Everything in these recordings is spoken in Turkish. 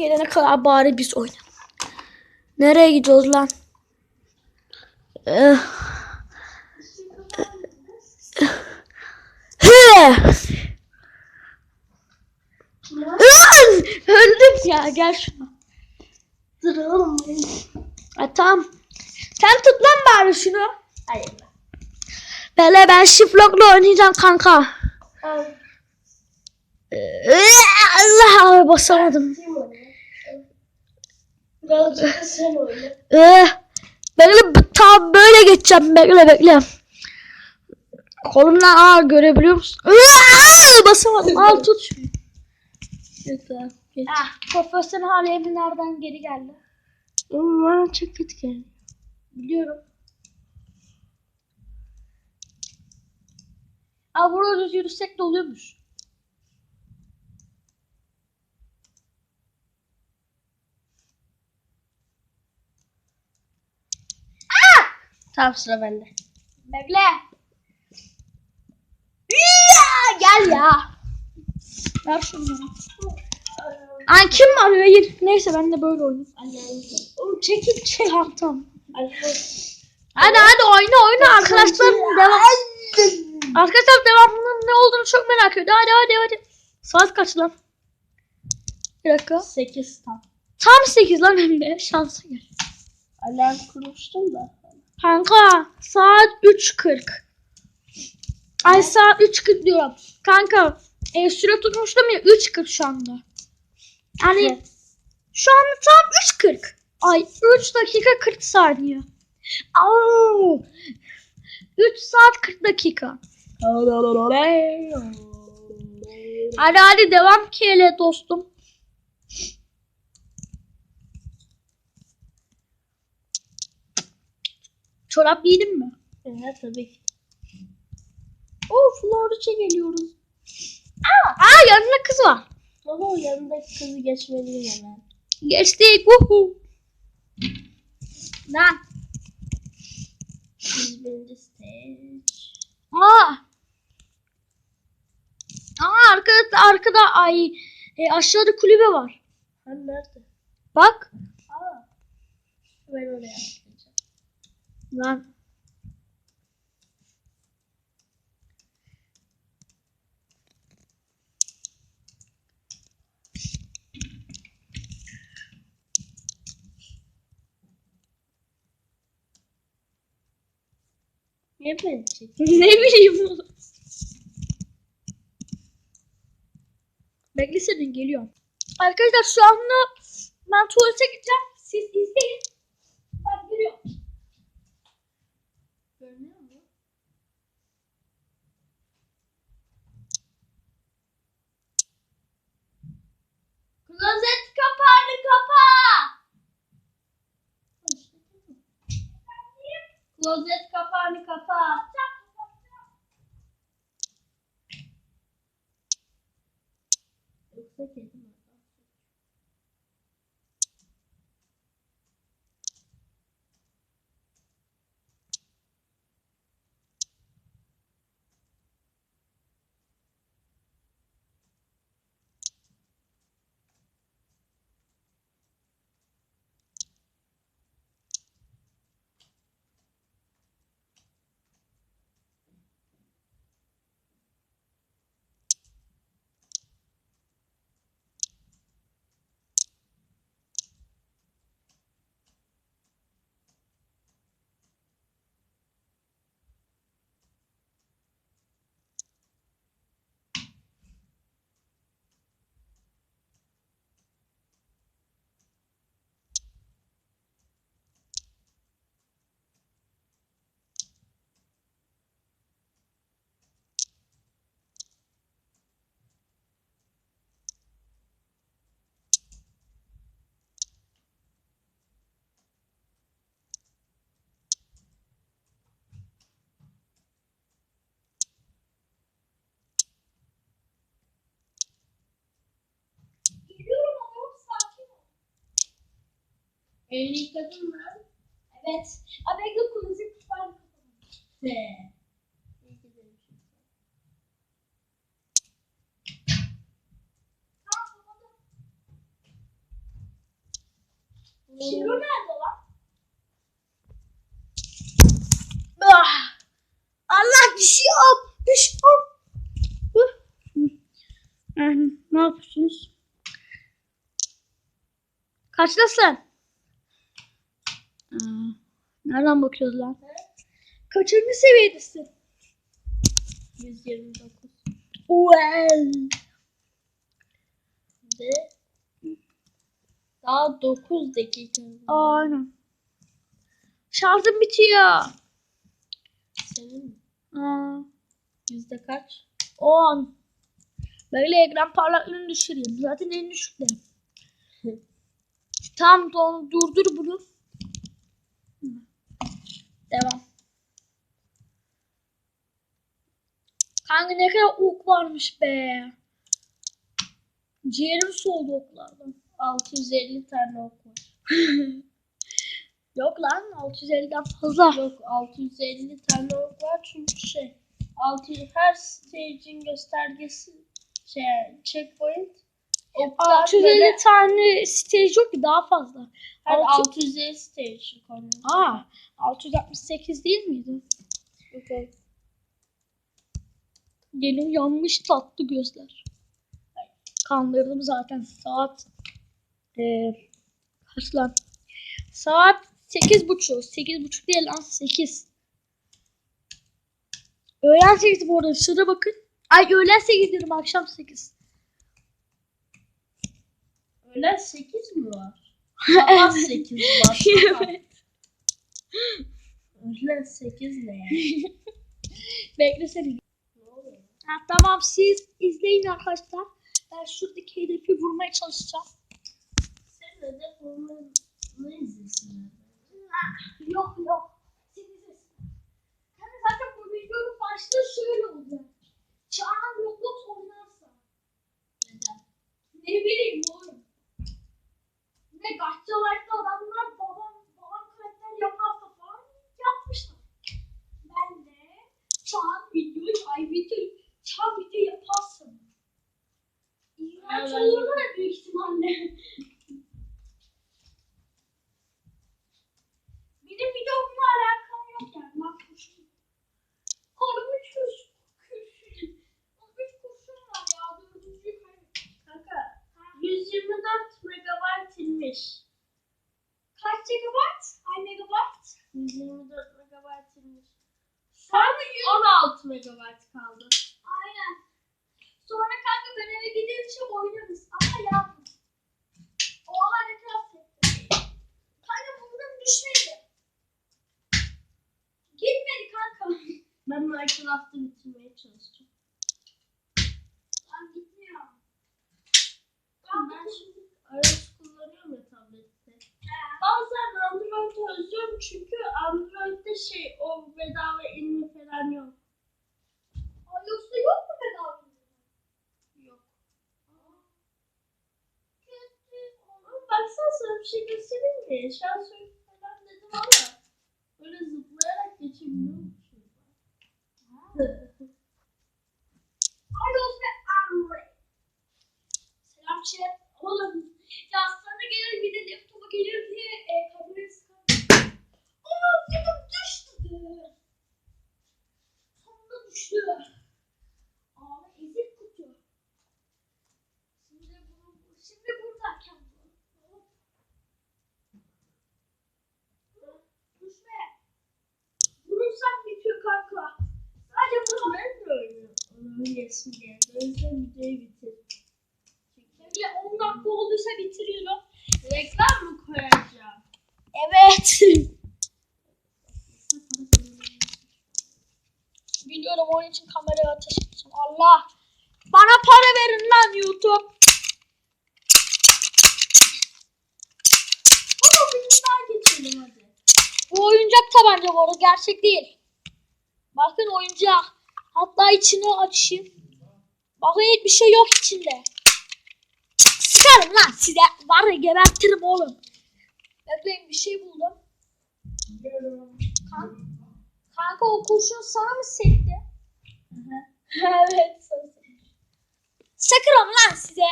gelene kadar bari biz oynayalım. Nereye gidiyoruz lan? Eh. Lan! Öldüm ya gel şuna. Dur oğlum. Ha, tamam. Sen tut lan bari şunu. Hayır. Böyle ben şiflokla oynayacağım kanka. Al. Ee, Allah basamadım. Kim oynuyor? Birazcık da sen oyna. Ee, bekle tam böyle geçeceğim bekle bekle. Kolumdan ağır görebiliyor musun? Ee, basamadım al tut. Lütfen. geç. Ah. Profesyonel hali nereden geri geldi? Bana çok kötü geldi. Biliyorum. Aa burada düz yürüsek de oluyormuş. Tamam sıra bende. Bekle. Ya, gel ya. Ver şunu. Ay kim var? Hayır. Neyse ben de böyle oynayayım. Oğlum çekil şey ha tamam. Hadi hadi oyna oyna arkadaşlar. Devam. Arkadaşlar devamının ne olduğunu çok merak ediyor. Hadi hadi hadi. Saat kaç lan? Bir dakika. 8 tam. Tam 8 lan hem de. Şansa gel. Alarm kurmuştum da. Kanka saat 3.40. Ay saat 3.40 diyorum. Kanka e, süre tutmuştum ya 3.40 şu anda. Yani Evet. şu anda tam 3.40. Ay 3 dakika 40 saniye. Au! 3 saat 40 dakika. Hadi hadi devam ki hele dostum. Çorap giydin mi? Evet tabii ki. Oo Florida geliyoruz. Aa, aa yanında kız var. O yanındaki kızı geçmeliyim hemen. Geçtik. Woohoo. Lan. 101. stage. Aa. Aa arkada arkada ay e, aşağıda kulübe var. Hani nerede? Bak. Aa. Ben oraya. Lan. Beni çekiyorsun? ne bileyim oğlum. Bekle senin geliyorum. Arkadaşlar şu anda ben tuvalete gideceğim. Siz izleyin. Ben geliyorum. Görünüyor mu? Klozet kapağını kapa. Klozet kapağını kapa. Yoksa kedi mi? Geliyorum Elini yıkadın mı? Evet. Abi bekle klozet kapağını kapa. He. İyi ki demişim. Şiro nerede lan? Ah! Allah bir şey yap. Bir şey yap. Hı. Hı. Ne yapıyorsunuz? Kaçtasın? Nereden bakıyoruz lan? Kaçıncı seviyedesin? 129. Well. Ve daha 9 dakika. Aynen. Şarjım bitiyor. Senin mi? Aa, Yüzde kaç? 10. Böyle ekran parlaklığını düşüreyim. Zaten en düşükte. Tamam don, durdur bunu. Devam. Kanka ne kadar ok varmış be. Ciğerim soğudu oklardan. 650 tane ok var. Yok lan 650'den fazla. Yok 650 tane ok var çünkü şey 6 her stage'in göstergesi şey checkpoint oklar 650 böyle tane stage yok ki daha fazla. her altı- 650 stage konuyor. Aa 668 değil miydi? Okay. Benim yanmış tatlı gözler. Kandırdım zaten saat eee kaç lan? Saat sekiz buçuk. Sekiz buçuk değil lan sekiz. Öğlen sekiz bu arada. Şurada bakın. Ay öğlen sekiz dedim akşam sekiz. Öğlen 8 mi var? Sabah 8 var. Evet. Öğlen 8 ne ya? Beklesene. Ha, tamam siz izleyin arkadaşlar. Ben şuradaki hedefi vurmaya çalışacağım. Sen olmanı ne izlesin? Yok yok. Siz izlesin. Yani zaten bu videonun başlığı şöyle olacak. Çağan Roblox oynarsa. Neden? Ne bileyim oğlum. Ne Gaççalar'da adamlar babam, babam karakter yaparsa falan yapmışlar. Ben de Çağan videoyu, ay videoyu, Çağan video yaparsın. İğrenç Evet. olur da büyük ihtimalle. Benim videomla alakam yok yani. Bak kurşun. Kolum üç kurşun. Kurşun. Üç kurşun var ya. Dördüncüyü kaybettim. Kanka 124 megabayt inmiş. Kaç gigabayt? Ay megabayt? 124 megabayt inmiş. Sonra 16 megabayt kaldı. Aynen. Sonra kanka ben eve gidince oynarız. Ama yarın. O kadar sekti. Kanka bundan düşmedi. Gitmedi kanka. Ben Minecraft'ı bitirmeye çalışacağım. Lan gitmiyor. Ben şimdi iOS kullanıyorum ya tablette. Bazen Android'i özlüyorum çünkü Android'de şey o bedava inme falan yok. iOS'ta yok mu bedava? Yok. Ama baksana sana bir şey göstereyim mi? Şans falan dedim ama böyle zıplayarak geçebiliyormuşum. iOS ve Android. Selam chat. Oğlum ya sana gelir bir de laptopa gelir diye e, kamerayı sıkamıyorum. Aa film düştü. Sonunda düştü. Aa ezik kutu. Şimdi bunu şimdi buradayken bu. Hop. Düşme. Vurursam bitiyor kanka. Sadece vurma. Ben de oynuyorum. Yesin diye. Böylece videoyu bitir. Bile 10 dakika olduysa bitiriyorum. Reklam mı koyacağım? Evet. Biliyorum onun için kameraya ateş edeceğim. Allah. Bana para verin lan YouTube. Ama bir daha geçelim hadi. Bu oyuncak tabanca bu arada gerçek değil. Bakın oyuncak. Hatta içini açayım. Bakın hiçbir şey yok içinde. Sıkarım lan size. Var ya gebertirim oğlum. Bekleyin bir şey buldum. Kan Kanka o kurşun sana mı sekti? evet. Sıkırım lan size.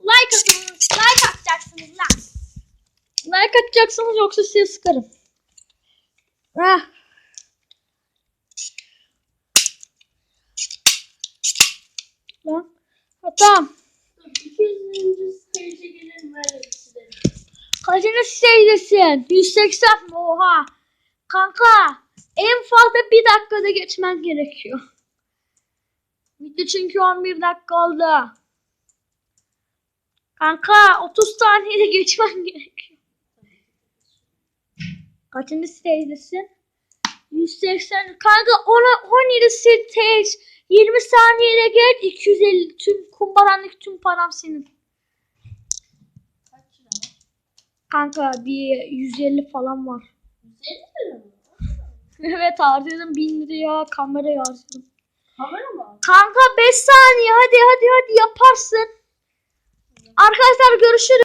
Like atın. Like atacaksınız lan. Like atacaksınız yoksa sizi sıkarım. Heh. Lan. Ha, tamam. Dur 200. stage'e gelelim öyle bitirelim. Kaçıncı sitedesin? 180 mi? Oha. Kanka en fazla bir dakikada geçmen gerekiyor. Bitti çünkü 11 dakika oldu. Kanka 30 saniyede geçmen gerekiyor. Kaçıncı stage'desin? 180. Kanka ona 17 stage. 20 saniyede geç 250 tüm kumbaranlık tüm param senin. Kaç lira var? Kanka bir 150 falan var. 150 lira mı? Evet harcadım 1000 liraya kameraya harcadım. Kamera mı? Kanka 5 saniye hadi hadi hadi yaparsın. Arkadaşlar görüşürüz.